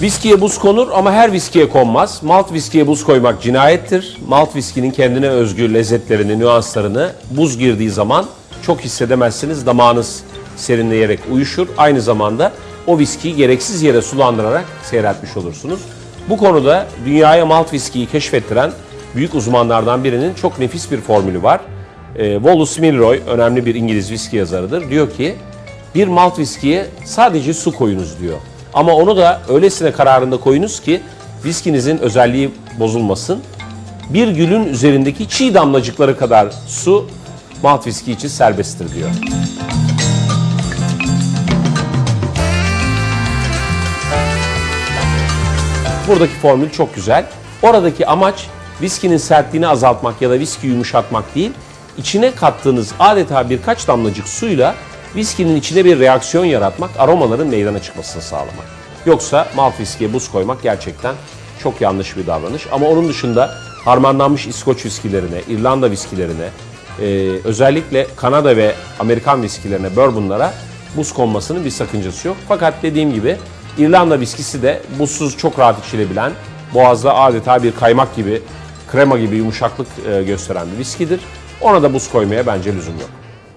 Viskiye buz konur ama her viskiye konmaz. Malt viskiye buz koymak cinayettir. Malt viskinin kendine özgü lezzetlerini, nüanslarını buz girdiği zaman çok hissedemezsiniz. Damağınız serinleyerek uyuşur. Aynı zamanda o viskiyi gereksiz yere sulandırarak seyreltmiş olursunuz. Bu konuda dünyaya malt viskiyi keşfettiren büyük uzmanlardan birinin çok nefis bir formülü var. E, Wallace Milroy, önemli bir İngiliz viski yazarıdır. Diyor ki bir malt viskiye sadece su koyunuz diyor. Ama onu da öylesine kararında koyunuz ki viskinizin özelliği bozulmasın. Bir gülün üzerindeki çiğ damlacıkları kadar su malt viski için serbesttir diyor. Buradaki formül çok güzel. Oradaki amaç viskinin sertliğini azaltmak ya da viski yumuşatmak değil, içine kattığınız adeta birkaç damlacık suyla viskinin içine bir reaksiyon yaratmak, aromaların meydana çıkmasını sağlamak. Yoksa malt viskiye buz koymak gerçekten çok yanlış bir davranış. Ama onun dışında harmanlanmış İskoç viskilerine, İrlanda viskilerine, e, özellikle Kanada ve Amerikan viskilerine, bourbonlara buz konmasının bir sakıncası yok. Fakat dediğim gibi İrlanda viskisi de buzsuz çok rahat içilebilen, boğazda adeta bir kaymak gibi, krema gibi yumuşaklık e, gösteren bir viskidir. Ona da buz koymaya bence lüzum yok.